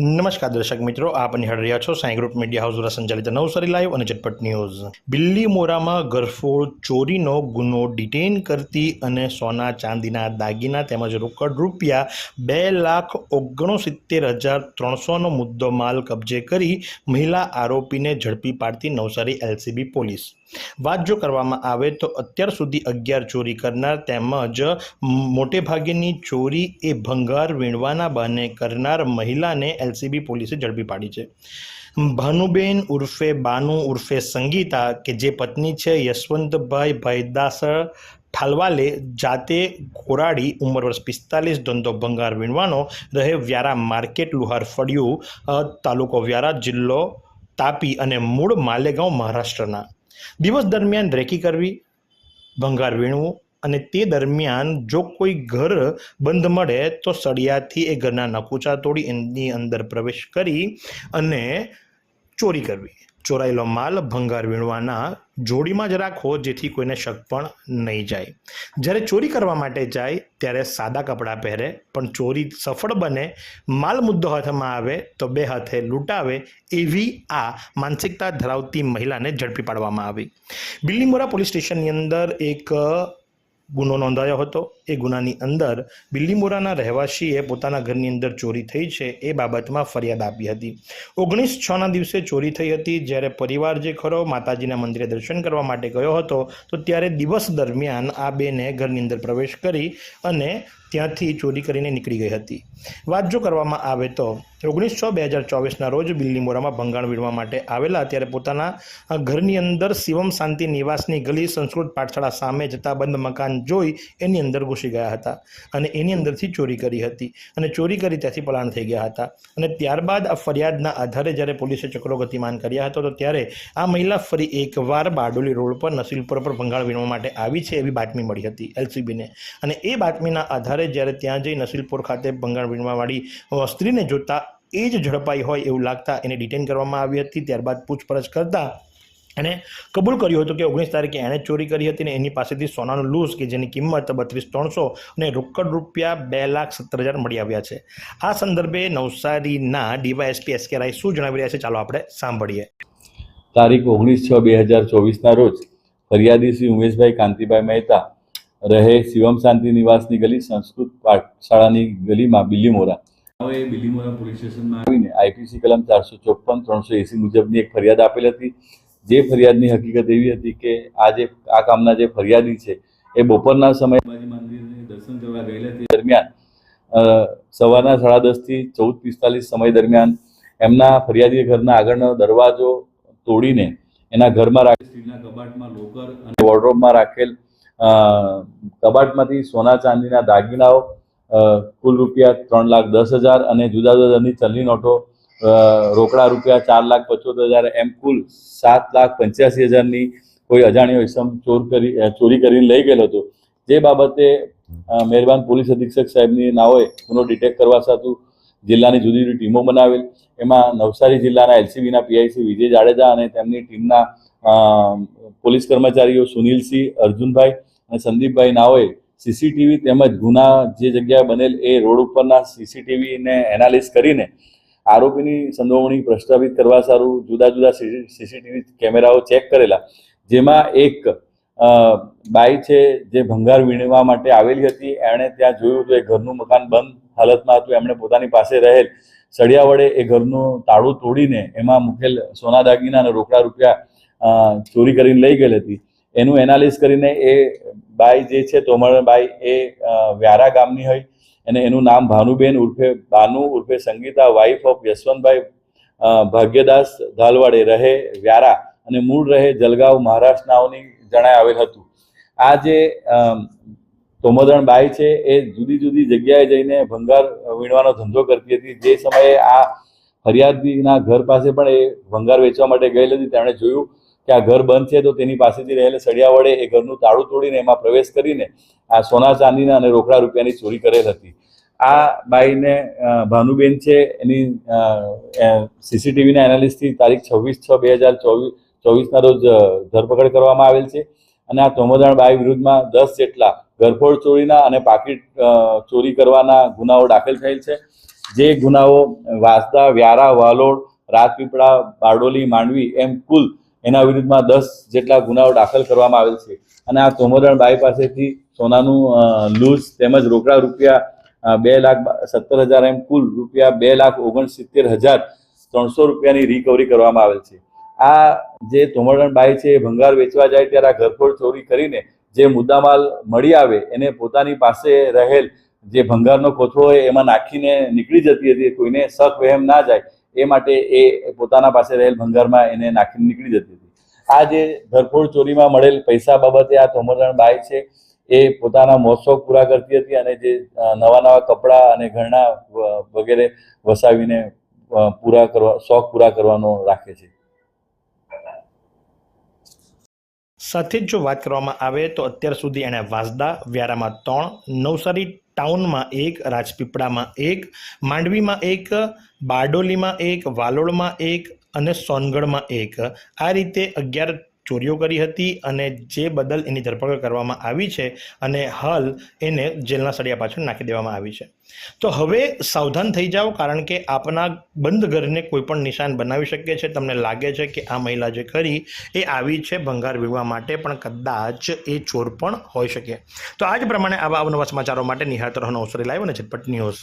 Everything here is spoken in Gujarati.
નમસ્કાર દર્શક મિત્રો, આપ નિહાળ રહ્યા છો સાંઈ ગ્રુપ મીડિયા હાઉસ દ્વારા સંચાલિત નવસારી લાઈવ અને ઝટપટ ન્યૂઝ. બિલ્લી મોરામાં ગરફોડ ચોરીનો ગુનો ડિટેન કરતી અને સોના ચાંદીના દાગીના તેમજ રોકડ રૂપિયા બે લાખ ઓગણસિત્તેર હજાર ત્રણસોનો મુદ્દો માલ કબજે કરી મહિલા આરોપીને ઝડપી પાડતી નવસારી એલસીબી પોલીસ. વાત જો કરવામાં આવે તો અત્યાર સુધી અગિયાર ચોરી કરનાર તેમજ મોટે ભાગેની ચોરી એ ભંગાર વીણવાના બહાને કરનાર મહિલાને એલસીબી પોલીસે ઝડપી પાડી છે. ભાનુબેન ઉર્ફે બાનુ ઉર્ફે સંગીતા, કે જે પત્ની છે, યશવંતભાઈ ભાઈદાસ ઠાલવાલે, જાતે કોરાડી ઉંમર વર્ષ પિસ્તાલીસ, ધંધો ભંગાર વીણવાનો રહે વ્યારા માર્કેટ લુહાર ફળિયું તાલુકો વ્યારા, જિલ્લો તાપી અને મૂળ માલેગાંવ મહારાષ્ટ્રના. દિવસ દરમિયાન રેકી કરવી, ભંગાર વીણવું અને તે દરમિયાન જો કોઈ ઘર બંધ મળે તો સળિયાથી એ ઘરના નકુચા તોડી એની અંદર પ્રવેશ કરી અને ચોરી કરવી. ચોરાયેલો માલ ભંગાર વીણવાના જોડીમાં જ રાખો જેથી કોઈને શક પણ નહીં જાય. જ્યારે ચોરી કરવા માટે જાય, ત્યારે સાદા કપડાં પહેરે, પણ ચોરી સફળ બને, માલ મુદ્દો હાથમાં આવે, તો બે હાથે લૂંટાવે, એવી આ માનસિકતા ધરાવતી મહિલાને ઝડપી પાડવામાં આવી. બિલ્લીમોરા પોલીસ સ્ટેશનની અંદર એક ગુનો નોંધાયો હતો. એ ગુનાની અંદર બિલ્લીમોરાના રહેવાસીએ પોતાના ઘરની અંદર ચોરી થઈ છે એ બાબતમાં ફરિયાદ આપી હતી. ઓગણીસ છના દિવસે ચોરી થઈ હતી. જ્યારે પરિવાર જે ખરો માતાજીના મંદિરે દર્શન કરવા માટે ગયો હતો, તો ત્યારે દિવસ દરમિયાન આ બેને ઘરની અંદર પ્રવેશ કરી અને ત્યાંથી ચોરી કરીને નીકળી ગઈ હતી. વાત જો કરવામાં આવે તો, ઓગણીસ છ બે હજાર ચોવીસના રોજ બિલ્લીમોરામાં ભંગાણ વીણવા માટે આવેલા ત્યારે પોતાના ઘરની અંદર શિવમ શાંતિ નિવાસની ગલી સંસ્કૃત પાઠશાળા સામે જતા બંધ મકાન જોઈ એની અંદર ઘૂસી ગયા હતા અને એની અંદરથી ચોરી કરી હતી. અને ચોરી કરી ત્યાંથી પલાણ થઈ ગયા હતા. અને ત્યારબાદ આ ફરિયાદના આધારે જ્યારે પોલીસે ચક્રો ગતિમાન કર્યા હતા, તો ત્યારે આ મહિલા ફરી એકવાર બારડોલી રોડ પર નસીલપુર પર ભંગાળ વીણવા માટે આવી છે એવી બાતમી મળી હતી એલસીબીને. અને એ બાતમીના આધારે જ્યારે ત્યાં જઈ નસીલપુર ખાતે ભંગાણ વીણવાવાળી સ્ત્રીને જોતા એ જ ઝડપાઈ હોય એવું લાગતા એને ડિટેન કરવામાં આવી હતી. ત્યારબાદ પૂછપરછ કરતા એણે કબૂલ કર્યું હતું કે ઓગણીસ તારીખે એણે ચોરી કરી હતી અને એની પાસેથી સોનાનું લૂઝ કે જેની કિંમત બત્રીસ ત્રણસો અને રોકડ રૂપિયા બે લાખ સત્તર હજાર મળી આવ્યા છે. આ સંદર્ભે નવસારીના ડીવાયએસપી એસ કે રાય શું જણાવી રહ્યા છે ચાલો આપણે સાંભળીએ. તારીખ ઓગણીસ છ બે હજાર ચોવીસના રોજ ફરિયાદી શ્રી ઉમેશભાઈ કાંતિભાઈ મહેતા રહે શિવમ શાંતિ નિવાસની ગલી સંસ્કૃત પાઠશાળાની ગલીમાં બિલીમોરા હવે બિલીમોરા પોલીસ સ્ટેશનમાં આવીને આઈપીસી કલમ ચારસો ચોપન ત્રણસો એસી મુજબની એક ફરિયાદ આપેલ હતી. જે ફરિયાદની હકીકત એવી હતી કે આ જે આ કામના જે ફરિયાદી છે એ બપોરના સમયે અંબાજી દર્શન કરવા ગયેલા તે દરમિયાન સવારના સાડા દસથી ચૌદ પિસ્તાલીસ સમય દરમિયાન એમના ફરિયાદી ઘરના આગળનો દરવાજો તોડીને એના ઘરમાં રાખેલ સ્ટીલના કબાટમાં લોકર અને વોર્ડરોબમાં રાખેલ કબાટમાંથી સોના ચાંદીના દાગીનાઓ કુલ રૂપિયા ત્રણ લાખ દસ હજાર અને જુદા જુદાની ચલણી નોટો રોકડા રૂપિયા ચાર લાખ પચોતેર હજાર, એમ કુલ સાત લાખ પંચ્યાસી હજારની કોઈ અજાણ્યો ઇસમ ચોર કરી ચોરી કરીને લઈ ગયેલો હતો. જે બાબતે મહેરબાન પોલીસ અધિક્ષક સાહેબની નાઓએ ગુનો ડિટેક્ટ કરવા સાતું જિલ્લાની જુદી જુદી ટીમો બનાવેલ. એમાં નવસારી જિલ્લાના એલસીબીના પીઆઈસી વિજય જાડેજા અને તેમની ટીમના પોલીસ કર્મચારીઓ સુનિલસિંહ અર્જુનભાઈ અને સંદીપભાઈ નાઓએ સીસીટીવી તેમજ ગુના જે જગ્યાએ બનેલ એ રોડ ઉપરના સીસીટીવીને એનાલિસ કરીને આરોપીની સંડોવણી પ્રસ્થાપિત કરવા સારું જુદા જુદા સીસીટીવી કેમેરાઓ ચેક કરેલા. જેમાં એક બાઈ છે જે ભંગાર વીણવા માટે આવેલી હતી. એણે ત્યાં જોયું તો એ ઘરનું મકાન બંધ હાલતમાં હતું. એમણે પોતાની પાસે રહેલ સળિયા વડે એ ઘરનું તાળું તોડીને એમાં મૂકેલ સોના દાગીના અને રોકડા રૂપિયા ચોરી કરીને લઈ ગયેલી હતી. એનું એનાલિસ કરીને એ બાઈ જે છે, તોમરબાઈ, એ વ્યારા ગામની હોય. અને એનું નામ ભાનુબેન ઉર્ફે બાનુ ઉર્ફે સંગીતા વાઇફ ઓફ યશવંતભાઈ ભાગ્યદાસ ધાલવાડે રહે વ્યારા અને મૂળ રહે જલગાંવ મહારાષ્ટ્રનાઓની જણાય આવેલ હતું. આ જે અમ, બાઈ છે એ જુદી જુદી જગ્યાએ જઈને ભંગાર વીણવાનો ધંધો કરતી હતી. જે સમયે આ ફરિયાદીના ઘર પાસે પણ એ ભંગાર વેચવા માટે ગયેલી હતી. તેમણે જોયું કે આ ઘર બંધ છે તો તેની પાસેથી રહેલા સળિયા વડે એ ઘરનું તાળું તોડીને એમાં પ્રવેશ કરીને આ સોના ચાંદીના અને રોકડા રૂપિયાની ચોરી કરેલ હતી. આ બાઈને ભાનુબેન છે, એની સીસીટીવીના એનાલિસ્ટથી તારીખ છવ્વીસ છ બે હજાર ચોવીસ, ચોવીસના રોજ ધરપકડ કરવામાં આવેલ છે. અને આ તોમોદાણ બાઈ વિરુદ્ધમાં દસ જેટલા ઘરફોડ ચોરીના અને પાકીટ ચોરી કરવાના ગુનાઓ દાખલ થયેલ છે. જે ગુનાઓ વાંસદા, વ્યારા, વાલોડ, રાજપીપળા, બારડોલી, માંડવી એમ કુલ એના વિરુદ્ધમાં દસ જેટલા ગુનાઓ દાખલ કરવામાં આવેલ છે. અને આ તોમોદાણ બાઈ પાસેથી સોનાનું લૂઝ તેમજ રોકડા રૂપિયા બે લાખ સત્તર હજાર એમ કુલ રૂપિયા, બે લાખ ઓગણસિત્તેર હજાર ત્રણસો રૂપિયાની રિકવરી કરવામાં આવેલ છે. આ જે તોમરણ બાઈ છે, એ ભંગાર વેચવા જાય ત્યારે આ ઘરફોડ ચોરી કરીને જે મુદ્દામાલ મળી આવે, એને પોતાની પાસે રહેલ જે ભંગારનો કોથળો હોય, એમાં નાખીને નીકળી જતી હતી, કોઈને શક વહેમ ના જાય, એ માટે એ પોતાના પાસે રહેલ ભંગારમાં એને નાખીને નીકળી જતી હતી. આ જે ઘરફોડ ચોરીમાં મળેલ પૈસા બાબતે આ તોમરણ બાઈ છે એ પોતાના મહોત્સવ પૂરા કરતી હતી અને જે નવા નવા કપડાં અને ઘરણા વગેરે વસાવીને પૂરા કરવા, શોખ પૂરા કરવાનો રાખે છે. સાથે જ જો વાત કરવામાં આવે તો અત્યાર સુધી એણે વાંસદા, વ્યારામાં ત્રણ નવસારી ટાઉનમાં એક, રાજપીપળામાં એક, માંડવીમાં એક, બારડોલીમાં એક વાલોડમાં એક અને સોનગઢમાં એક. આ રીતે અગિયાર ચોરીઓ કરી હતી અને જે બદલ એની ધરપકડ કરવામાં આવી છે અને હાલ એને જેલના સળિયા પાછળ નાખી દેવામાં આવી છે. તો હવે સાવધાન થઈ જાઓ કારણ કે આપના બંધ ઘરને કોઈ પણ નિશાન બનાવી શકે છે. તમને લાગે છે કે આ મહિલા જે કરી એ આવી છે ભંગાર વીણવા માટે, પણ કદાચ એ ચોર પણ હોઈ શકે. તો આ જ પ્રમાણે આવા અવનવા સમાચારો માટે નિહાળતો રહો અવસર લાવ્યો અને ઝટપટ ન્યૂઝ